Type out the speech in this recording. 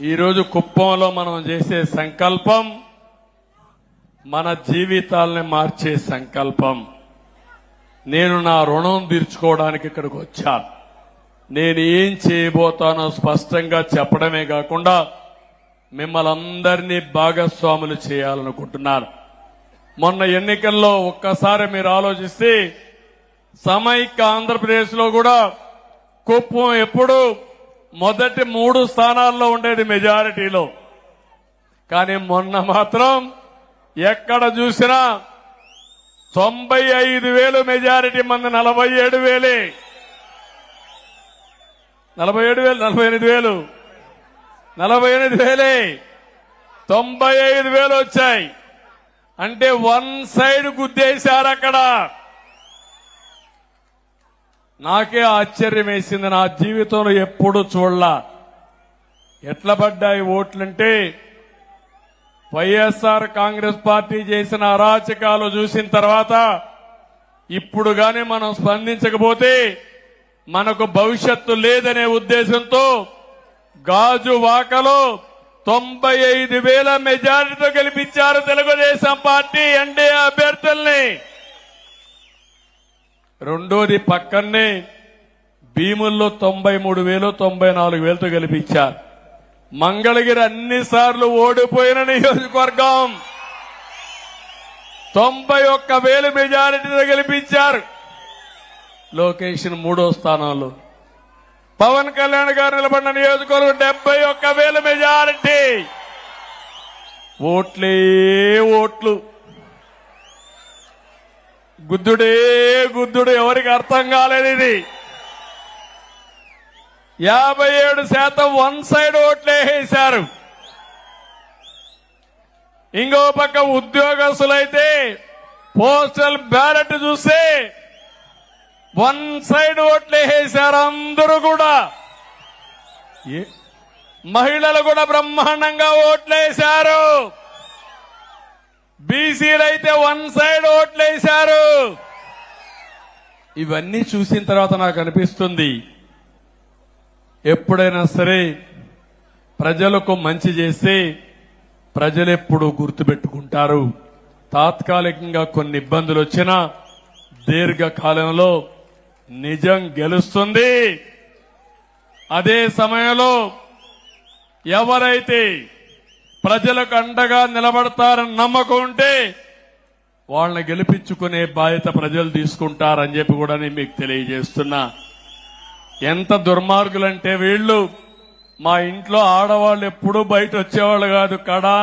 ఈరోజు కుప్పంలో మనం చేసే సంకల్పం మన జీవితాల్ని మార్చే సంకల్పం. నేను నా రుణం తీర్చుకోవడానికి ఇక్కడికి వచ్చాను. నేను ఏం చేయబోతానో స్పష్టంగా చెప్పడమే కాకుండా మిమ్మల్ అందరినీ భాగస్వాములు చేయాలనుకుంటున్నాను. మొన్న ఎన్నికల్లో ఒక్కసారి మీరు ఆలోచిస్తే సమైక్య ఆంధ్రప్రదేశ్లో కూడా కుప్పం ఎప్పుడు మొదటి మూడు స్థానాల్లో ఉండేది మెజారిటీలో. కానీ మొన్న మాత్రం ఎక్కడ చూసినా తొంభై ఐదు వేలు మెజారిటీ మంది నలభై ఏడు వేలే. నలభై ఏడు వేలు నలభై ఎనిమిది వేలు. నలభై ఎనిమిది వేలే. తొంభై ఐదు వేలు వచ్చాయి. అంటే వన్ సైడ్ గుద్దేశారు అక్కడ. నాకే ఆశ్చర్యం వేసింది నా జీవితంలో ఎప్పుడు చూడలా. ఎట్లా పడ్డాయి ఓట్లంటే వైఎస్ఆర్ కాంగ్రెస్ పార్టీ చేసిన అరాచకాలు చూసిన తర్వాత ఇప్పుడు గాని మనం స్పందించకపోతే మనకు భవిష్యత్తు లేదనే ఉద్దేశంతో గాజు వాకలో తొంభై ఐదు వేల మెజారిటీతో గెలిపించారు తెలుగుదేశం పార్టీ ఎన్డీఏ అభ్యర్థుల్ని. రెండోది పక్కనే భీముల్లో తొంభై మూడు వేలు తొంభై నాలుగు వేలతో గెలిపించారు. మంగళగిరి అన్ని సార్లు ఓడిపోయిన నియోజకవర్గం. తొంభై ఒక్క వేలు మెజారిటీతో గెలిపించారు. లోకేషన్ మూడో స్థానంలో. పవన్ కళ్యాణ్ గారు నిలబడిన నియోజకవర్గం డెబ్బై ఒక్క వేల మెజారిటీ. ఓట్లే ఓట్లు. గుద్దుడే గుద్దుడు ఎవరికి అర్థం కాలేదు ఇది. యాభై ఏడు శాతం వన్ సైడ్ ఓట్లే వేశారు. ఇంకో పక్క ఉద్యోగస్తులైతే పోస్టల్ బ్యాలెట్ చూస్తే వన్ సైడ్ ఓట్లే వేశారు అందరూ కూడా. మహిళలు కూడా బ్రహ్మాండంగా ఓట్లేశారు. బీసీలు అయితే వన్ సైడ్ ఓట్లేశారు. ఇవన్నీ చూసిన తర్వాత నాకు అనిపిస్తుంది ఎప్పుడైనా సరే ప్రజలకు మంచి చేస్తే ప్రజలు ఎప్పుడు గుర్తుపెట్టుకుంటారు. తాత్కాలికంగా కొన్ని ఇబ్బందులు వచ్చినా దీర్ఘకాలంలో నిజం గెలుస్తుంది. అదే సమయంలో ఎవరైతే ప్రజలకు అండగా నిలబడతారని నమ్మకం ఉంటే వాళ్ళని గెలిపించుకునే బాధ్యత ప్రజలు తీసుకుంటారని చెప్పి కూడా నేను మీకు తెలియజేస్తున్నా. ఎంత దుర్మార్గులంటే వీళ్ళు మా ఇంట్లో ఆడవాళ్ళు ఎప్పుడూ బయట వచ్చేవాళ్ళు కాదు. కడాన